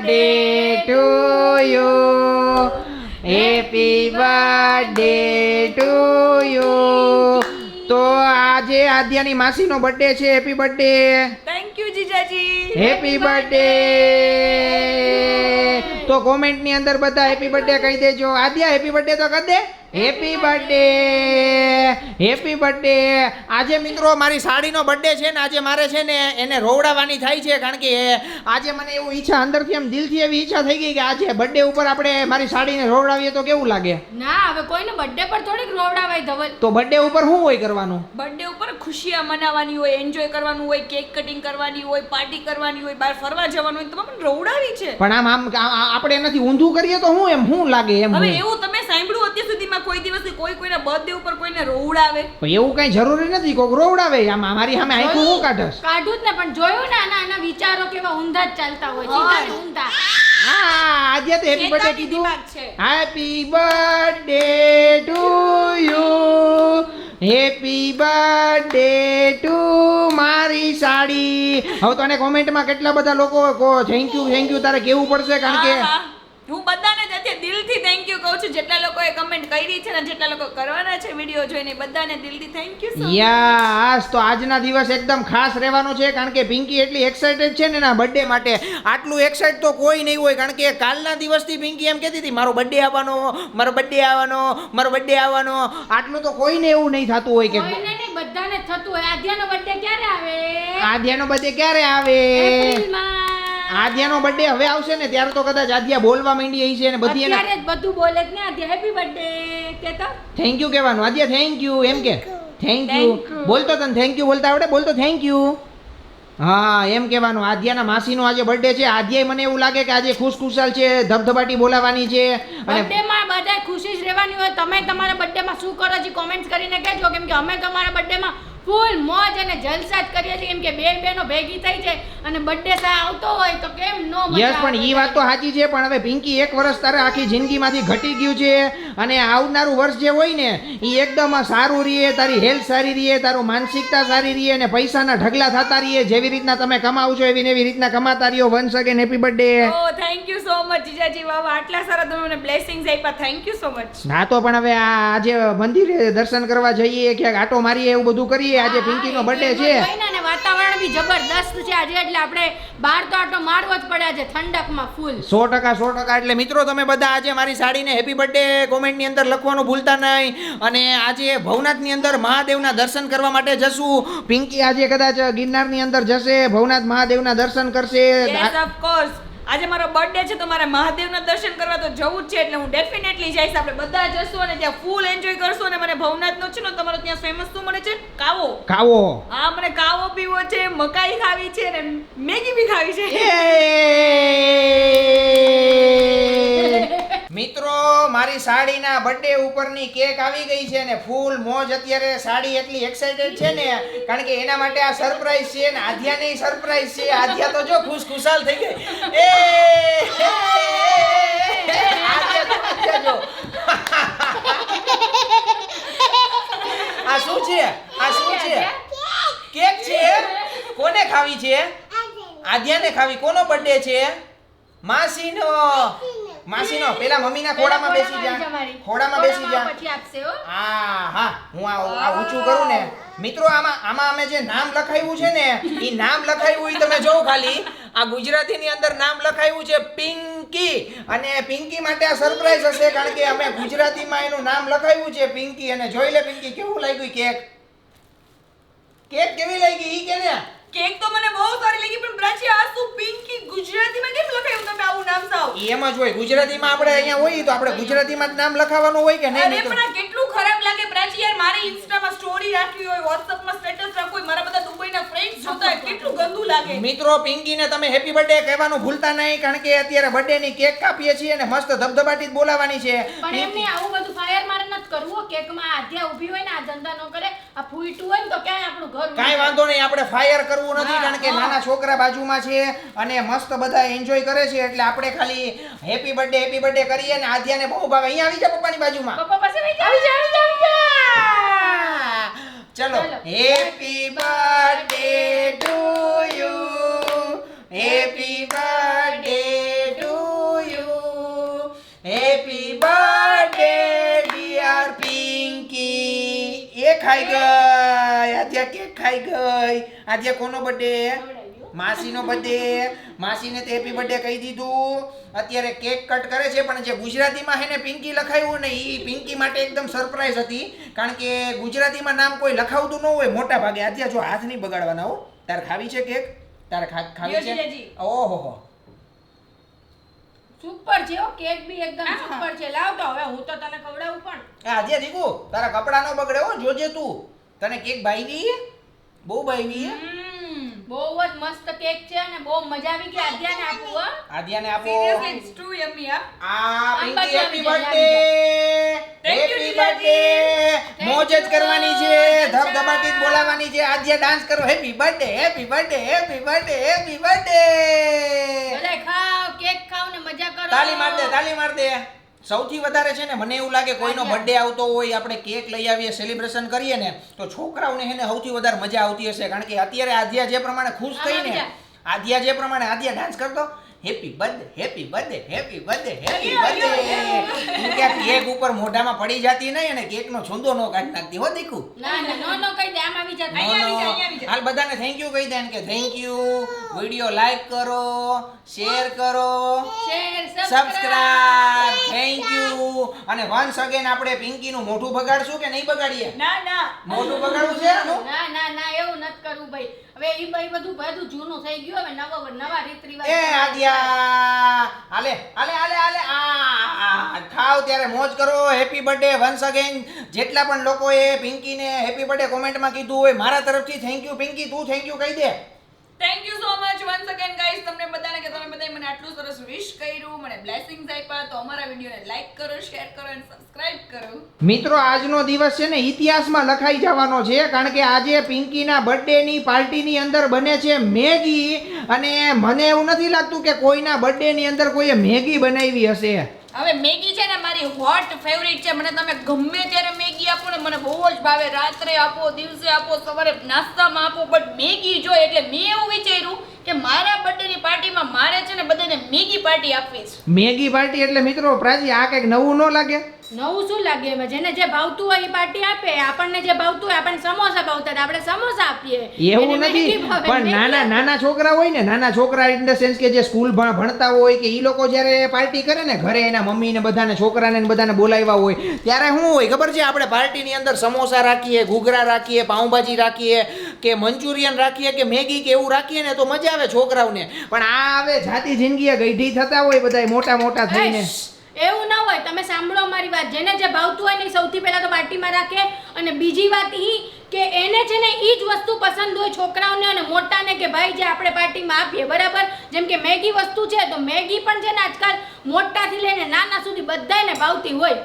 Birthday to you. Happy birthday to you તો આજે આદ્યાની માસીનો બર્થડે છે. હેપી બર્થડે થેન્ક યુ જીજાજી. હેપી બર્થડે તો કોમેન્ટની અંદર બધા હેપી બર્થડે કહી દેજો. આદ્યા હેપી બર્થડે તો કહી દે. હેપી બર્થડે હેપી બર્થડે આજે મિત્રો મારી સાડીનો બર્થડે છે ને આજે મારે છે ને એને રોવડાવવાની થાય છે કારણ કે આજે મને એવું ઈચ્છા અંદરથી એમ દિલથી એવી ઈચ્છા થઈ ગઈ કે આજે બર્થડે ઉપર આપણે મારી સાડીને રોવડાવીએ તો કેવું લાગે? ના હવે કોઈને બર્થડે પર થોડીક રોવડાવાય ધવલ. તો બર્થડે ઉપર શું હોય કરવાનું? બર્થડે ઉપર ખુશિયા મનાવવાની હોય એન્જોય કરવાનું હોય કેક કટિંગ કરવાની હોય પાર્ટી કરવાની હોય બહાર ફરવા જવાનું હોય તમારે રોવડાવી છે. પણ આમ આમ આપણે એનાથી ઊંધું કરીએ તો હું એમ શું લાગે એમ હવે એવું તમે સાંભળ્યું અત્યાર સુધીમાં કોઈ દિવસ કોઈ કોઈના બર્થડે ઉપર કોઈને રોવડાવે? પણ એવું કઈ જરૂરી નથી કોક રોવડાવે. આમ અમારી સામે આંખું હું કાઢસ કાઢું જ ને પણ જોયું ને આના આના વિચારો કેવા ઊંધા જ ચાલતા હોય. સીધા ને ઊંધા. હા આજે તો હેપી બર્થડે કીધું. Happy birthday to you happy birthday to મારી સાડી. હવે તને કોમેન્ટમાં કેટલા બધા લોકો થેન્ક યુ થેન્ક યુ તારે કેવું પડશે? કારણ કે હા, બધાને જ અત્યારે દિલથી થેન્ક યુ કહું છું. જેટલા લોકોએ કમેન્ટ કરી છે ને જેટલા લોકો કરવાના છે વીડિયો જોઈને બધાને દિલથી થેન્ક યુ યસ તો આજના દિવસ એકદમ ખાસ રહેવાનો છે કારણ કે પિંકી એટલી એક્સાઇટેડ છે ને એના બર્થડે માટે. આટલું એક્સાઇટ તો કોઈ નહીં હોય કારણ કે કાલના દિવસથી પિંકી એમ કહેતી હતી મારો બર્થડે આવવાનો મારો બર્થડે આવવાનો મારો બર્થડે આવવાનો. આટલું તો કોઈને એવું નહીં થતું હોય કે નહીં બધાને થતું હોય. આધ્યાનો બર્થડે ક્યારે આવે? આધ્યાનો બર્થડે ક્યારે આવે? એપ્રિલમાં. આદ્યાનો બર્થડે હવે આવશે ને ત્યારે તો કદાચ આદ્યા બોલવા માંડી છે અને બધી એને અત્યારે જ બધું બોલે જ ને આદ્યા હેપી બર્થડે કેતા. થેન્ક યુ કહેવાનું. આદ્યા થેન્ક યુ એમ કે. થેન્ક યુ બોલતો તને થેન્ક યુ બોલતા આવડે? બોલતો થેન્ક યુ હા એમ કહેવાનું. આદ્યાના માસીનો આજે બર્થડે છે. આદ્યાએ મને એવું લાગે કે આજે ખુશખુશાલ છે ધબધબાટી બોલાવાની છે અને બર્થડે માં બધાય ખુશી જ રહેવાની હોય. તમે તમારા બર્થડે માં શું કરો છો? કોમેન્ટ કરીને કહેજો. કેમ કે અમે તમારા બર્થડે માં ફૂલ મોજ અને જલસા જ કરીએ છીએ. કેમ કે બે બહેનો ભેગી થઈ છે અને બર્થડે સા આવતો હોય તો કેમ નો યસ પણ ઈ વાત તો સાચી છે. પણ હવે પિંકી એક વર્ષ તારે આખી જિંદગીમાંથી ઘટી ગયું છે અને આવનારું વર્ષ જે હોય ને એ એકદમ સારું રહીએ તારી હેલ્થ સારી રહીએ તારું માનસિકતા સારી રહીએ અને પૈસાના ઢગલા થતા રહીએ જેવી રીતના તમે કમાવ છો એવી એવી રીતના કમાતા રહ્યો. Once again happy birthday O thank you so much જીજાજી વાહ આટલા સારા તમે મને બ્લેસિંગ્સ આપ્યા. થેન્ક યુ સો મચ ના તો પણ હવે આ આજે મંદિરે દર્શન કરવા જઈએ ક્યાંક આટો મારીએ એવું બધું કરીએ. આજે પિંકીનો બર્થડે છે. અને વાતાવરણ બી જબરદસ્ત છે આજે એટલે આપણે બહાર તો આટો મારવો જ પડે છે ઠંડકમાં ફૂલ સો ટકા સો ટકા એટલે મિત્રો તમે બધા આજે મારી સાડીને હેપી બર્થડે કોમેન્ટની અંદર લખવાનું ભૂલતા નહીં. અને આજે ભવનાથની અંદર મહાદેવના દર્શન કરવા માટે જશું. પિંકી આજે કદાચ ગિરનારની અંદર જશે ભવનાથ મહાદેવના દર્શન કરશે. યસ ઓફ કોર્સ આજે મારો બર્થડે છે તો મારે મહાદેવના દર્શન કરવા તો જવું જ છે એટલે હું ડેફિનેટલી જઈશ. આપણે બધા જશું અને ત્યાં ફૂલ એન્જોય કરશું અને મને ભવનાથનો છે ને તમારો ત્યાં ફેમસ શું મળે છે? કાવો. કાવો. હા મને કાવો પીવો છે મકાઈ ખાવી છે અને મેગી બી ખાવી છે. મિત્રો, મારી સાડીના બર્થડે ઉપરની કેક આવી ગઈ છે ને, ફૂલ મોજ અત્યારે સાડી એટલી એક્સાઇટેડ છે ને, કારણ કે એના માટે આ સરપ્રાઈઝ છે ને, આધ્યાની સરપ્રાઈઝ છે. આધ્યા તો જો ખુશ ખુશાલ થઈ ગઈ. એ. આ શું છે? આ શું છે? કેક છે? કોને ખાવી છે? આધ્યાને ખાવી. કોનો બર્થડે છે? માસીનો. માસીનો પેલા મમ્મીના ખોડામાં બેસી જા. ખોડામાં બેસી જા. પછી આપશે હો. હા હા. હું આ આ ઊંચું કરું ને. મિત્રો આમાં આમાં અમે જે નામ લખાવ્યું છે ને એ નામ લખાવ્યું ઈ તમે જોવો ખાલી. આ ગુજરાતીની અંદર નામ લખાવ્યું છે પિંકી. અને પિંકી માટે આ સરપ્રાઈઝ હશે કારણ કે અમે ગુજરાતીમાં એનું નામ લખાવ્યું છે પિંકી. અને જોઈ લે પિંકી કેવું લાગ્યું કેક? કેક કેવી લાગી? ઈ કે ને? કેક તો મને બહુ સારી લાગી પણ બ્રાચી આ શું પિંકી ગુજરાતીમાં કેમ લખાયું? તમે આવું નામ સાવ. એમ જ હોય ગુજરાતીમાં આપણે અહીંયા હોય તો આપણે ગુજરાતીમાં જ નામ લખાવવાનું હોય કે નહીં? અરે પણ આ કેટલું ખરાબ લાગે પ્રાચી યાર મારી ઇન્સ્ટામાં સ્ટોરી રાખવી હોય વોટ્સઅપમાં સ્ટેટસ રાખવું હોય મારા બધા દુબઈના ફ્રેન્ડ્સ જોતા હોય કેટલું ગંદુ લાગે. મિત્રો પિંકીને તમે હેપી બર્થડે કહેવાનું ભૂલતા નહીં કારણ કે અત્યારે બર્થડે ની કેક કાપીએ છીએ અને મસ્ત ધબધબાટી જ બોલાવાની છે. પણ એમને આવું કરવું કેકમાં આધ્યા ઊભી હોય ને આ ધંધા ન કરે આ ફૂટું હોય ને તો ક્યાંય આપણું ઘર કાંઈ વાંધો નહીં આપણે ફાયર કરવું નથી કારણ કે નાના છોકરા બાજુમાં છે અને મસ્ત બધા એન્જોય કરે છે એટલે આપણે ખાલી હેપી બર્થડે હેપી બર્થડે કરીએ ને આધ્યાને બહુ ભાવે. અહીંયા આવી જા પપ્પાની બાજુમાં. પપ્પા પાસે આવી જા આવી જા આવી જા. ચલો happy birthday to you happy birthday to you happy birthday ખાઈ ગઈ આધ્યા કેક ખાઈ ગઈ. આધ્યા કોનો બર્થડે માસીનો બર્થડે માસીને તો હેપી બર્થડે કહી દીધું. અત્યારે કેક કટ કરે છે પણ જે ગુજરાતીમાં હે ને પિંકી લખાયું ને એ પિંકી માટે એકદમ સરપ્રાઈઝ હતી. કારણ કે ગુજરાતીમાં નામ કોઈ લખાવતું ન હોય મોટા ભાગે. આધ્યા જો હાથ નહીં બગાડવાના હો. તારે ખાવી છે કેક? તારે ખાવી છે? ઓહો ઓહો સુપર છે ઓ કેક બી એકદમ સુપર છે. લાવ તો હવે હું તો તને ખવડાવું પણ. આજે દીકુ તારા કપડા નો બગડે હો જોજે તું. તને કેક ભાવી બહુ હમ. બહુ જ મસ્ત કેક છે અને બહુ મજા આવી ગઈ. આદ્યાને આપું હો. આદ્યાને આપો. Too yummy, હા. આ Pinky happy birthday happy birthday મોજ જ કરવાની છે. ધબધબાટી જ બોલાવવાની છે. આજે ડાન્સ કરો. Happy birthday happy birthday happy birthday happy birthday ભલે ખાવ કેક ખાવ ને મજા કરો તાલી માર દે તાલી માર દે સૌથી વધારે છે ને મને એવું લાગે કોઈનો. બર્થડે આવતો હોય આપણે કેક લઈ આવીએ સેલિબ્રેશન કરીએ ને તો છોકરાઓને એને સૌથી વધારે મજા આવતી હશે કારણ કે અત્યારે આધ્યા જે પ્રમાણે ખુશ થઈને. આદ્યા જે પ્રમાણે આધ્યા ડાન્સ કરતો happy birthday happy birthday happy birthday happy birthday ક્યાં કેક ઉપર મોઢામાં પડી જતી નહીં અને કેકનો છૂંદો નો કાઢી નાખતી હો દીકુ. ના ના નો નો કહી દે આમ આવી જા અહીં આવી જા, નો. આવી જા. હાલ બધાને થેન્ક યુ કહી દે કે થેન્ક યુ વિડિયો લાઈક કરો શેર કરો. શેર સબસ્ક્રાઇબ થેન્ક યુ અને વન્સ અગેન આપણે પિંકીનું મોઢું બગાડશું કે નહીં બગાડીએ? ના ના. મોઢું બગાડવું છે? ના ના ના એવું નથી કરવું ભાઈ. હવે ઈ ભાઈ બધું બધું જૂનું થઈ ગયું હવે નવા નવા રીત રિવાજ એ આદ્યા હાલે હાલે હાલે હાલે આ ખાવ ત્યારે મોજ કરો. હેપી બર્થડે વન્સ અગેન જેટલા પણ લોકોએ પિંકીને હેપી બર્થડે કોમેન્ટમાં કીધું હોય, મારા તરફથી થેન્ક યુ પિંકી, તું થેન્ક યુ કહી દે. Thank you so much once again guys તમને બધાને કે તમે બધાએ મને આટલું સરસ વિશ કર્યું, મને બ્લેસિંગ્સ આપ્યા. તો અમારા વિડીયોને લાઈક કરો શેર કરો અને સબસ્ક્રાઇબ કરો. મિત્રો, આજનો દિવસ છે ને ઇતિહાસમાં લખાઈ જવાનો છે, કારણ કે આજે પિંકીના બર્થડેની પાર્ટીની અંદર બને છે મેગી. અને મને એવું નથી લાગતું કે કોઈના બર્થડેની અંદર કોઈએ મેગી બનાવી હશે. હવે મેગી છે ને મારી હોટ ફેવરિટ છે. મને તમે ગમે ત્યારે મેગી આપો ને મને બહુ જ ભાવે. રાત્રે આપો, દિવસે આપો, સવારે નાસ્તામાં આપો બટ મેગી જો એટલે મેં એવું વિચાર્યું કે મારા બર્થડેની પાર્ટીમાં મારે છે ને બધાને મેગી પાર્ટી આપવી છે. મેગી પાર્ટી એટલે મિત્રો પ્રાજી આ કંઈક નવું ન લાગે? નવું શું લાગે? એમાં જેને જે ભાવતું હોય એ પાર્ટી આપે. આપણને જે ભાવતું હોય આપણને સમોસા ભાવતા આપણે સમોસા આપીએ. એવું નથી. પણ નાના નાના છોકરા હોય ને નાના છોકરા ઇન ધ સેન્સ કે જે સ્કૂલ ભણતા હોય કે એ લોકો જ્યારે પાર્ટી કરે ને ઘરે એના મમ્મી ને બધાને છોકરાને ને બધાને બોલાવ્યા હોય ત્યારે શું હોય? ખબર છે? આપણે પાર્ટીની અંદર સમોસા રાખીએ ઘૂઘરા રાખીએ પાઉંભાજી રાખીએ કે મંચુરિયન રાખીએ કે મેગી કે એવું રાખીએ ને તો મજા આવે છોકરાઓને. પણ આ હવે જાતિ જિંદગીએ ગઈઢી થતા હોય બધા મોટા મોટા થઈને. એવું ના હોય. તમે સાંભળો મારી વાત. જેને જે ભાવતું હોય ને સૌથી પહેલા તો બાટીમાં રાખે. અને બીજી વાત ઈ કે એને છે ને ઈ જ વસ્તુ પસંદ હોય છોકરાઓને અને મોટાને કે ભાઈ જે આપણે પાર્ટીમાં આપીએ બરાબર? જેમ કે મેગી વસ્તુ છે તો મેગી પણ છે ને આજકાલ મોટાથી લઈને નાના સુધી બધાયને ભાવતી હોય.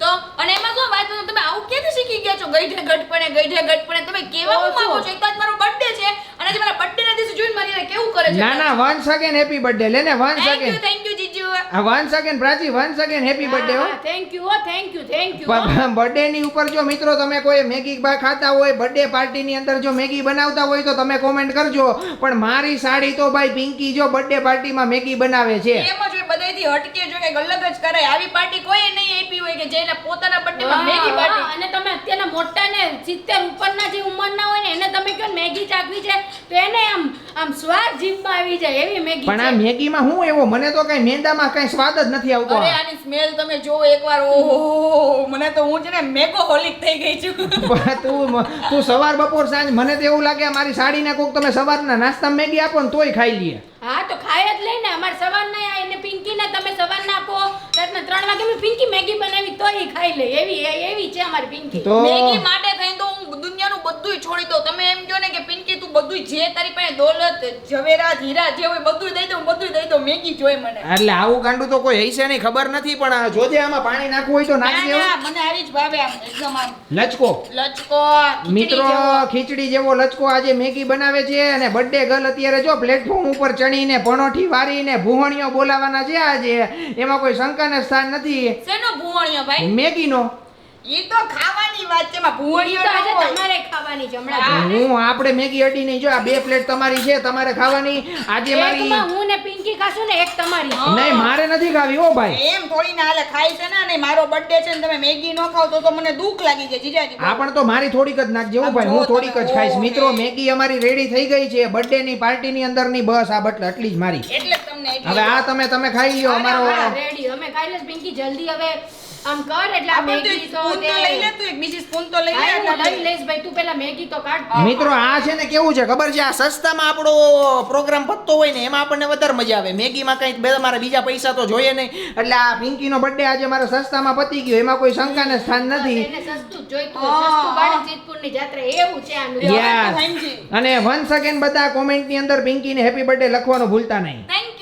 તો અને એમાં શું વાત તમે આવું ક્યાંથી શીખી ગયા છો? ગઈઢે ગઢપણે ગઈઢે ગઢપણે. તમે કેવા હું માંગો છો? એક મારો બર્થડે છે અને આજે મારા બર્થડે ના દિવસે જોઈને મારી કેવું કરે છે? ના ના વન્સ અગેન હેપી બર્થડે લેને ને once thank you again thank you જીજુ. Once again Prachi once again happy birthday હો. થેન્ક યુ હો thank you thank you birthday ની ઉપર જો મિત્રો તમે કોઈ મેગી બા ખાતા હોય બર્થડે પાર્ટી ની અંદર જો મેગી બનાવતા હોય તો તમે કોમેન્ટ કરજો. પણ મારી સાડી તો ભાઈ પિંકી જો બર્થડે પાર્ટીમાં મેગી બનાવે છે. એમ જ બધાથી હટકે કંઈક અલગ જ કરાય આવી પાર્ટી કોઈ નહીં આપી હોય કે જેને પોતાના બર્થડે માં મેગી પાર્ટી. અને તમે અત્યારના મોટા ને સિત્તેર ઉપરના જે ઉંમરના હોય ને એને તમે કહો મેગી ચાખવી છે? તો એને આમ આમ સ્વાદ જીભમાં આવી જાય એવી મેગી પણ આ મેગી માં હું એવો? મને તો કઈ મેંદામાં કઈ સ્વાદ જ નથી આવતો. અરે આની સ્મેલ તમે જોવો એકવાર. ઓહો મને તો હું છે ને મેગો હોલિક થઈ ગઈ છું. તું તું સવાર બપોર સાંજ મને તો એવું લાગે મારી મારી સાડીને કોક તમે સવારના નાસ્તા મેગી આપો ને તોય ખાઈ લઈએ હા તો ખાય જ લઈને અમારે સવારના એને પિંકીને તમે સવારના આપો રાતના ત્રણ વાગે મેં પિંકી મેગી બનાવી તોય એ ખાઈ લે. એવી એવી છે અમારી પિંકી. તો મેગી માટે થઈને તો હું દુનિયાનું બધુંય છોડી દઉં. તમે એમ કહો બધુંય જે તારી પાસે દોલત ઝવેરાત હીરા જે હોય બધું દઈ દઉં બધું દઈ દઉં મેગી જોઈ મને. એટલે આવું ગાંડું તો કોઈ હૈસે નહીં ખબર નથી પણ જોજે આમાં પાણી નાખવું હોય તો નાખી ના, મને આવી જ ભાવે આમ એકદમ આમ. લચકો. લચકો મિત્રો ખીચડી જેવો લચકો આજે મેગી બનાવે છે અને બર્થડે ગર્લ અત્યારે જો પ્લેટફોર્મ ઉપર ચડીને ભણોઠી વારીને ભૂહણીઓ બોલાવાના છે આજે. એમાં કોઈ શંકાને સ્થાન નથી. શેનો ભૂહણીઓ ભાઈ? મેગીનો. ઈ તો ખાવાની વાત છે માં ઈ તો આજે તમારે ખાવાની છે હમણાં હું. આપણે મેગી અડી નહીં જો આ બે પ્લેટ તમારી છે તમારે ખાવાની. આજે મારી એકમાં હું ને પિંકી ખાશું ને એક તમારી. નહીં મારે નથી ખાવી ઓ ભાઈ. એમ થોડી ના હાલે ખાય છે ને નહીં મારો બર્થડે છે ને તમે મેગી ન ખાવ તો તો મને દુઃખ લાગી જાય જીજાજી. આ પણ તો મારી થોડીક જ નાખજે ઓ ભાઈ હું થોડીક જ ખાઈશ. મિત્રો મેગી અમારી રેડી થઈ ગઈ છે બર્થડે ની પાર્ટી ની અંદરની બસ આ બટલે આટલી જ મારી. એટલે તમને હવે આ તમે તમે ખાઈ લ્યો અમારો રેડી અમે ખાઈ લે પિંકી જલ્દી હવે આમ કર એટલે આ આ મેગી તો તે લઈ લે તું એક બીજી સ્પૂન તો લઈ લે એટલે લઈ લઈશ ભાઈ તું પેલા મેગી તો કાઢ. મિત્રો આ છે ને કેવું છે ખબર છે? આ સસ્તામાં આપણો પ્રોગ્રામ પતતો હોય ને એમાં આપણને વધારે મજા આવે. મેગીમાં કંઈક બે મારે બીજા પૈસા તો જોઈએ નહીં. એટલે આ પિંકીનો બર્થડે આજે મારા સસ્તામાં પતી ગયો. એમાં કોઈ શંકાને સ્થાન નથી. અને વન્સ અગેન બધા કોમેન્ટની અંદર પિંકીને હેપી બર્થડે લખવાનું ભૂલતા નહીં. થેન્ક